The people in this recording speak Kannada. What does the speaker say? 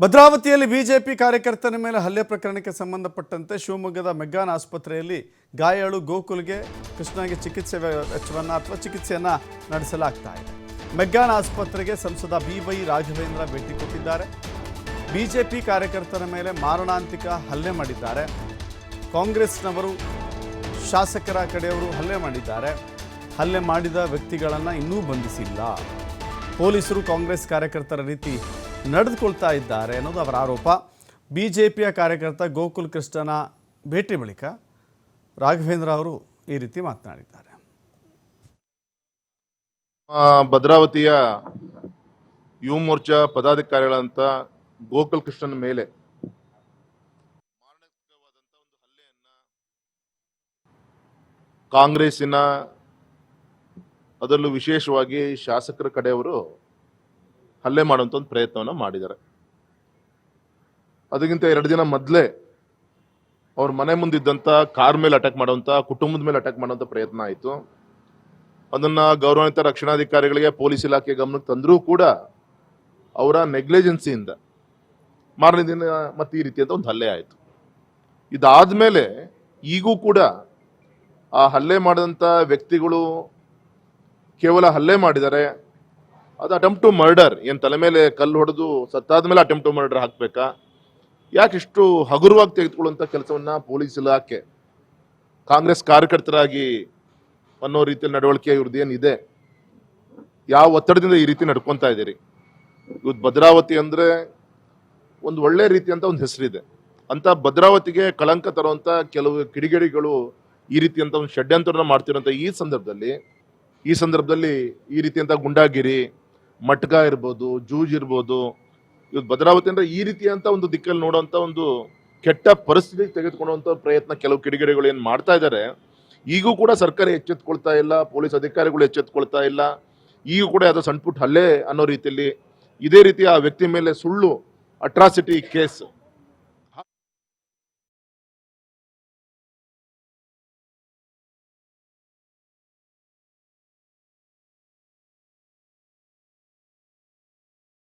ಭದ್ರಾವತಿಯಲ್ಲಿ ಬಿಜೆಪಿ ಕಾರ್ಯಕರ್ತನ ಮೇಲೆ ಹಲ್ಲೆ ಪ್ರಕರಣಕ್ಕೆ ಸಂಬಂಧಪಟ್ಟಂತೆ ಶಿವಮೊಗ್ಗದ ಮೆಗ್ಗಾನ್ ಆಸ್ಪತ್ರೆಯಲ್ಲಿ ಗಾಯಾಳು ಗೋಕುಲ್ಗೆ ಕೃಷ್ಣಗೆ ಚಿಕಿತ್ಸೆ ವೆಚ್ಚವನ್ನು ಅಥವಾ ಚಿಕಿತ್ಸೆಯನ್ನು ನಡೆಸಲಾಗ್ತಾ ಇದೆ. ಮೆಗ್ಗಾನ್ ಆಸ್ಪತ್ರೆಗೆ ಸಂಸದ ಬಿ ವೈ ರಾಘವೇಂದ್ರ ಭೇಟಿ ಕೊಟ್ಟಿದ್ದಾರೆ. ಬಿಜೆಪಿ ಕಾರ್ಯಕರ್ತರ ಮೇಲೆ ಮಾರಣಾಂತಿಕ ಹಲ್ಲೆ ಮಾಡಿದ್ದಾರೆ. ಕಾಂಗ್ರೆಸ್ನವರು ಶಾಸಕರ ಕಡೆಯವರು ಹಲ್ಲೆ ಮಾಡಿದ್ದಾರೆ. ಹಲ್ಲೆ ಮಾಡಿದ ವ್ಯಕ್ತಿಗಳನ್ನು ಇನ್ನೂ ಬಂಧಿಸಿಲ್ಲ. ಪೊಲೀಸರು ಕಾಂಗ್ರೆಸ್ ಕಾರ್ಯಕರ್ತರ ರೀತಿ ನಡೆದುಕೊಳ್ತಾ ಇದ್ದಾರೆ ಅನ್ನೋದು ಅವರ ಆರೋಪ. ಬಿಜೆಪಿಯ ಕಾರ್ಯಕರ್ತ ಗೋಕುಲ್ ಕೃಷ್ಣನ ಭೇಟಿ ಬಳಿಕ ರಾಘವೇಂದ್ರ ಅವರು ಈ ರೀತಿ ಮಾತನಾಡಿದ್ದಾರೆ. ಭದ್ರಾವತಿಯ ಯುವ ಮೋರ್ಚಾ ಪದಾಧಿಕಾರಿಗಳಂತ ಗೋಕುಲ್ ಕೃಷ್ಣನ ಮೇಲೆ ಕಾಂಗ್ರೆಸ್ಸಿನ ಅದರಲ್ಲೂ ವಿಶೇಷವಾಗಿ ಶಾಸಕರ ಕಡೆಯವರು ಹಲ್ಲೆ ಮಾಡುವಂಥ ಒಂದು ಪ್ರಯತ್ನವನ್ನು ಮಾಡಿದ್ದಾರೆ. ಅದಕ್ಕಿಂತ ಎರಡು ದಿನ ಮೊದಲೇ ಅವ್ರ ಮನೆ ಮುಂದಿದ್ದಂಥ ಕಾರ್ ಮೇಲೆ ಅಟ್ಯಾಕ್ ಮಾಡುವಂಥ ಕುಟುಂಬದ ಮೇಲೆ ಅಟ್ಯಾಕ್ ಮಾಡುವಂಥ ಪ್ರಯತ್ನ ಆಯಿತು. ಅದನ್ನು ಗೌರವಾನ್ವಿತ ರಕ್ಷಣಾಧಿಕಾರಿಗಳಿಗೆ, ಪೊಲೀಸ್ ಇಲಾಖೆ ಗಮನಕ್ಕೆ ತಂದರೂ ಕೂಡ ಅವರ ನೆಗ್ಲಿಜೆನ್ಸಿಯಿಂದ ಮಾರನೇ ದಿನ ಮತ್ತೆ ಈ ರೀತಿಯಾದ ಒಂದು ಹಲ್ಲೆ ಆಯಿತು. ಇದಾದ ಮೇಲೆ ಈಗೂ ಕೂಡ ಆ ಹಲ್ಲೆ ಮಾಡಿದಂಥ ವ್ಯಕ್ತಿಗಳು ಕೇವಲ ಹಲ್ಲೆ ಮಾಡಿದ್ದಾರೆ ಅದು ಅಟೆಂಪ್ಟ್ ಟು ಮರ್ಡರ್ ಏನು ತಲೆ ಮೇಲೆ ಕಲ್ಲು ಹೊಡೆದು ಸತ್ತಾದ ಮೇಲೆ ಅಟೆಂಪ್ಟ್ ಟು ಮರ್ಡರ್ ಹಾಕ್ಬೇಕಾ? ಯಾಕೆ ಇಷ್ಟು ಹಗುರವಾಗಿ ತೆಗೆದುಕೊಳ್ಳುವಂಥ ಕೆಲಸವನ್ನ ಪೊಲೀಸ್ ಇಲಾಖೆ, ಕಾಂಗ್ರೆಸ್ ಕಾರ್ಯಕರ್ತರಾಗಿ ಅನ್ನೋ ರೀತಿಯಲ್ಲಿ ನಡವಳಿಕೆ ಇವ್ರದ್ದು ಏನಿದೆ? ಯಾವ ಒತ್ತಡದಿಂದ ಈ ರೀತಿ ನಡ್ಕೊತಾ ಇದ್ದೀರಿ? ಇವತ್ತು ಭದ್ರಾವತಿ ಅಂದ್ರೆ ಒಂದು ಒಳ್ಳೆ ರೀತಿಯಂತ ಒಂದು ಹೆಸರಿದೆ. ಅಂತ ಭದ್ರಾವತಿಗೆ ಕಳಂಕ ತರುವಂತ ಕೆಲವು ಕಿಡಿಗೇಡಿಗಳು ಈ ರೀತಿಯಂಥ ಒಂದು ಷಡ್ಯಂತರನ ಮಾಡ್ತಿರೋಂಥ ಈ ಸಂದರ್ಭದಲ್ಲಿ ಈ ಸಂದರ್ಭದಲ್ಲಿ ಈ ರೀತಿಯಂಥ ಗುಂಡಾಗಿರಿ ಮಟ್ಕ ಇರ್ಬೋದು, ಜೂಜ್ ಇರ್ಬೋದು ಇವತ್ತು ಭದ್ರಾವತಿ ಅಂದ್ರೆ ಈ ರೀತಿಯಂಥ ಒಂದು ದಿಕ್ಕಲ್ಲಿ ನೋಡುವಂತ ಒಂದು ಕೆಟ್ಟ ಪರಿಸ್ಥಿತಿ ತೆಗೆದುಕೊಳ್ಳುವಂಥ ಪ್ರಯತ್ನ ಕೆಲವು ಕಿಡಿಗೇಡಿಗಳು ಏನು ಮಾಡ್ತಾ ಇದ್ದಾರೆ ಈಗೂ ಕೂಡ ಸರ್ಕಾರ ಎಚ್ಚೆತ್ಕೊಳ್ತಾ ಇಲ್ಲ, ಪೊಲೀಸ್ ಅಧಿಕಾರಿಗಳು ಎಚ್ಚೆತ್ಕೊಳ್ತಾ ಇಲ್ಲ, ಈಗೂ ಕೂಡ ಯಾವುದೋ ಸಣ್ಣ ಪುಟ್ಟ ಹಲ್ಲೆ ಅನ್ನೋ ರೀತಿಯಲ್ಲಿ ಇದೇ ರೀತಿ ಆ ವ್ಯಕ್ತಿ ಮೇಲೆ ಸುಳ್ಳು ಅಟ್ರಾಸಿಟಿ ಕೇಸ್